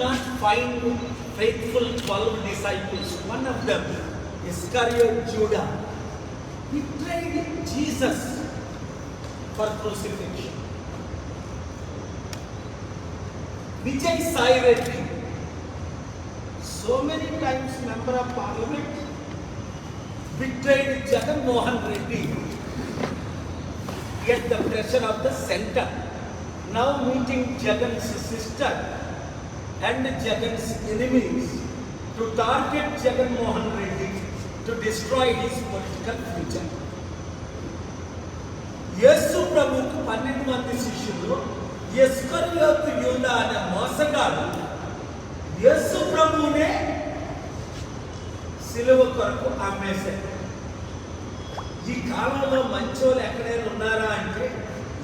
not find faithful 12 disciples. One of them, Iscariot Judah, betrayed Jesus for crucifixion. Vijay Sai Reddy, so many times member of parliament, betrayed Jagan Mohan Reddy at the pressure of the center. Now meeting Jagan's sister and Jagan's enemies to target Jagan Mohan Reddy to destroy his political future. యేసు ప్రభుకు పన్నెండు మంది శిష్యులు ఎస్కరియోతు యూద అనే మోసగాడు యేసు ప్రభువునే సిలువ కొరకు అమ్మేశాడు ఈ కాలంలో మంచోళ్ళు ఎక్కడైనా ఉన్నారా అంటే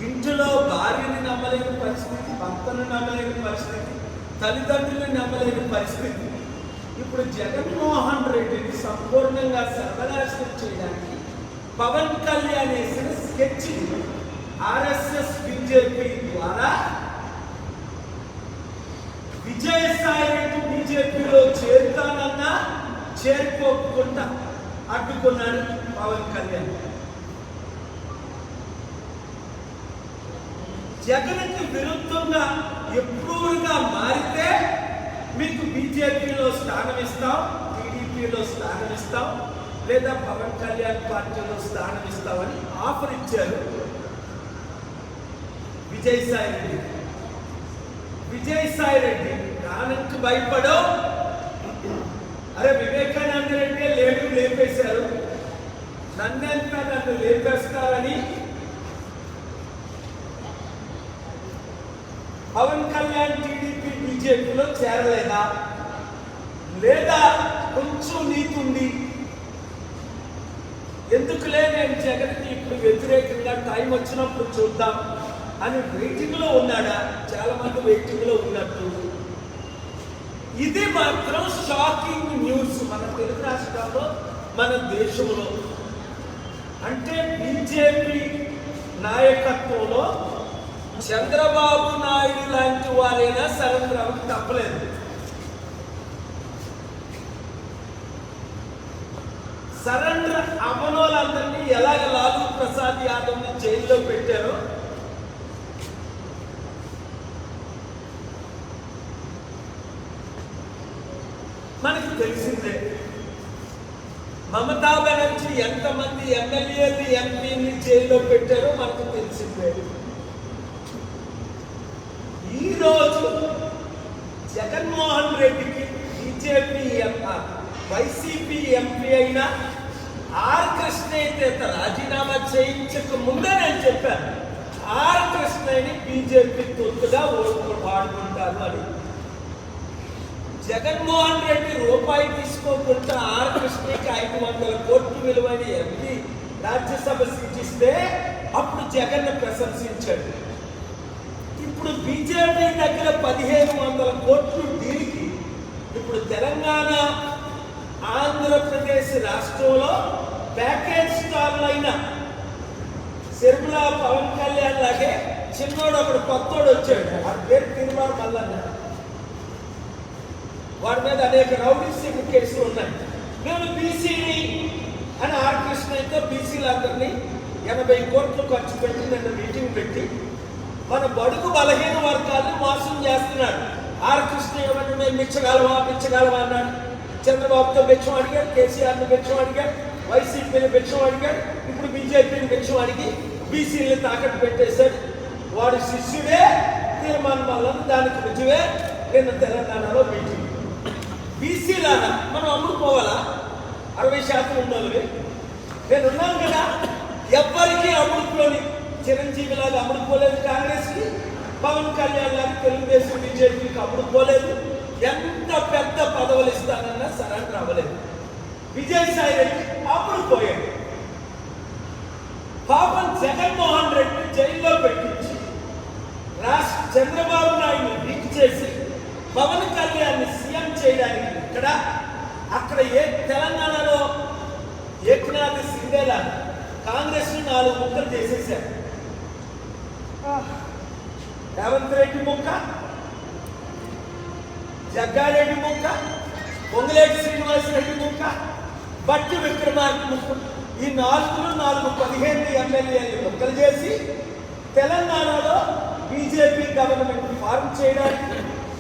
ఇంటిలో భార్యని నమ్మలేని పరిస్థితి భర్తను నమ్మలేని పరిస్థితి తల్లిదండ్రులను నమ్మలేని పరిస్థితి. ఇప్పుడు జగన్మోహన్ రెడ్డిని సంపూర్ణంగా సర్వనాశనం చేయడానికి పవన్ కళ్యాణ్ వేసిన స్కెచ్ ఆర్ఎస్ఎస్ బీజేపీ ద్వారా విజయసాయి రెడ్డి బీజేపీలో చేరుతానన్నా చేరుకోకుండా అడ్డుకున్నాడు పవన్ కళ్యాణ్. జగన్కి విరుద్ధంగా ఎప్పుడుగా మారితే మీకు బీజేపీలో స్థానం ఇస్తాం టీడీపీలో స్థానం ఇస్తాం లేదా పవన్ కళ్యాణ్ పార్టీలో స్థానం ఇస్తామని ఆఫర్ ఇచ్చారు విజయసాయి రెడ్డి. విజయసాయి రెడ్డి ప్రాణంకి భయపడవు. అరే వివేకానంద రెడ్డి లేడు లేపేశారు. నన్నెంత నన్ను లేపేస్తారని పవన్ కళ్యాణ్ టీడీపీ బీజేపీలో చేరలేదా? లేదా కొంచెం నీతుంది ఎందుకులే నేను జగన్కి ఇప్పుడు వ్యతిరేకంగా టైం వచ్చినప్పుడు చూద్దాం. అని వెయిటింగ్లో ఉన్నాడా? చాలా మంది వెయిటింగ్ ఉన్నట్టు. ఇది మాత్రం షాకింగ్ న్యూస్ మన తెలుగు రాష్ట్రాల్లో మన దేశంలో. అంటే బీజేపీ నాయకత్వంలో చంద్రబాబు నాయుడు లాంటి వారైనా సరెండర్ తప్పలేదు. సరెండర్ అవ్వనోళ్ళందరినీ ఎలాగ లాలూ ప్రసాద్ యాదవ్ని జైల్లో పెట్టారో మనకి తెలిసిందే. మమతా బెనర్జీ ఎంతమంది ఎమ్మెల్యేలు ఎంపీని జైల్లో పెట్టారో మనకు తెలిసిందే. ఈ రోజు జగన్మోహన్ రెడ్డికి బీజేపీ వైసీపీ ఎంపీ అయిన ఆర్ కృష్ణ అయితే రాజీనామా చేయించక ముందే నేను చెప్పాను. ఆర్ కృష్ణని బీజేపీ తొత్తుగా ఓట్లు వాడుకుంటారు అని జగన్మోహన్ రెడ్డి రూపాయి తీసుకోకుండా ఆర్ కృష్ణకి ఐదు వందల కోట్లు విలువైన ఎంపీ రాజ్యసభ సీట్ ఇస్తే అప్పుడు జగన్ ప్రశంసించాడు. ఇప్పుడు బీజేపీ దగ్గర పదిహేను వందల కోట్లు దీనికి. ఇప్పుడు తెలంగాణ ఆంధ్రప్రదేశ్ రాష్ట్రంలో ప్యాకేజ్ స్టార్లైన శర్మిల పవన్ కళ్యాణ్ లాగే చిన్నోడు ఒకడు కొత్తోడు వచ్చాడు. వాడి పేరు తిరుమల మల్లన్న. వాడి మీద అనేక రౌడీ కేసులు ఉన్నాయి. నేను బీసీని అని ఆర్ కృష్ణ అయితే బీసీలందరినీ ఎనభై కోట్లు ఖర్చు పెట్టి నిన్న మీటింగ్ పెట్టి మన బడుగు బలహీన వర్గాల్ని మోసం చేస్తున్నాడు ఆర్ కృష్ణ ఏమన్నా మేము మిచ్చగలమా మిచ్చగలమా అన్నాడు. చంద్రబాబుతో మెచ్చం అడిగాడు కేసీఆర్ని మెచ్చం అడిగాడు వైసీపీని మెచ్చం అడిగాడు ఇప్పుడు బీజేపీని మెచ్చం అడిగి బీసీని తాకట్టు పెట్టేశాడు. వాడు శిష్యుడే తీర్మానం వల్ల దానికి రుజువే నిన్న తెలంగాణలో మీటింగ్. బీసీలాగా మనం అమ్ముడుపోవాలా? అరవై శాతం ఉన్నది నేను ఉన్నాను కదా ఎవ్వరికీ అమ్ముడుపోని చిరంజీవి లాగా అమ్ముడుపోలేదు కాంగ్రెస్ పవన్ కళ్యాణ్ లాగా తెలుగుదేశం బీజేపీకి అమ్ముడుకోలేదు ఎంత పెద్ద పదవులు ఇస్తానన్నా సరెండర్ అవ్వలేదు. విజయసాయి రెడ్డి అమ్ముడుపోయాడు పాపం జగన్మోహన్ రెడ్డి జైల్లో పెట్టించి రాష్ట్ర చంద్రబాబు నాయుడు లీక్ చేసి పవన్ కళ్యాణ్ సీఎం చేయడానికి ఇక్కడ అక్కడ ఏ తెలంగాణలో ఏకనాథ్ సింగేలా కాంగ్రెస్ నాలుగు ముక్కలు చేసేశారు. రేవంత్ రెడ్డి ముక్క? జగ్గారెడ్డి ముక్క? పొంగులేటి శ్రీనివాసరెడ్డి ముక్క? బట్టి విక్రమార్క ముక్క? ఈ నాలుగులో నాలుగు పదిహేను ఎమ్మెల్యేలు ముక్కలు చేసి తెలంగాణలో బీజేపీ గవర్నమెంట్ ఫార్మ్ చేయడానికి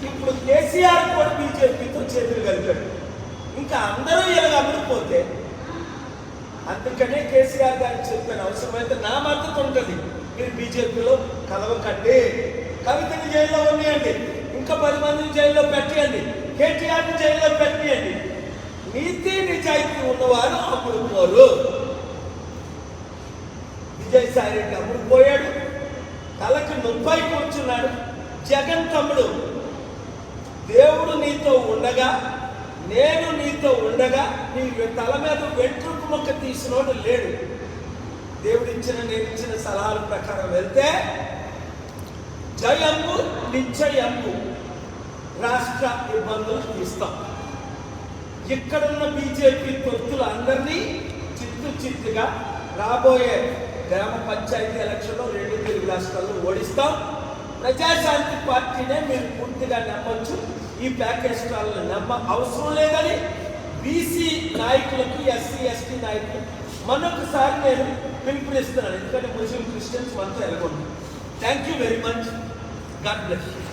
ఇప్పుడు కేసీఆర్ కూడా బీజేపీతో చేతులు కలిపాడు. ఇంకా అందరూ ఇలా అమ్ముడిపోతే అందుకనే కేసీఆర్ గారికి చెప్పాను అవసరమైతే నా మద్దతు ఉంటుంది. మీరు బీజేపీలో కలవకండి కవితని జైల్లో ఉన్నాయండి ఇంకా పది మందిని జైల్లో పెట్టేయండి. కేటీఆర్ని జైల్లో పెట్టండి నీతి నిజాయితీ ఉన్నవారు అప్పుడు పోరు. విజయసాయి రెడ్డి అమ్ముడుపోయాడు తలకు నొప్పై కూర్చున్నాడు. జగన్ తమ్ముడు దేవుడు నీతో ఉండగా నేను నీతో ఉండగా నీ తల మీద వెంట్రుకు మొక్క తీసినోడు లేడు. నేర్పించిన నేను ఇచ్చిన సలహాల ప్రకారం వెళ్తే జయము నిశ్చయము రాష్ట్ర ఇబ్బందులు తీస్తాం ఇక్కడున్న బీజేపీ తొత్తులు అందరినీ చిత్తు చిత్తుగా రాబోయే గ్రామ పంచాయతీ ఎలక్షన్లో రెండు తెలుగు రాష్ట్రాల్లో ఓడిస్తాం. ప్రజాశాంతి పార్టీనే మీరు పూర్తిగా నమ్మొచ్చు. ఈ ప్యాకేజ్ స్టాల్ని నమ్మ అవసరం లేదని బీసీ నాయకులకు ఎస్సీ ఎస్టీ నాయకులు మరొకసారి నేను పిలుపునిస్తున్నాను ఎందుకంటే ముస్లిం క్రిస్టియన్స్ మనతో ఎలాగొంటారు thank you very much God bless you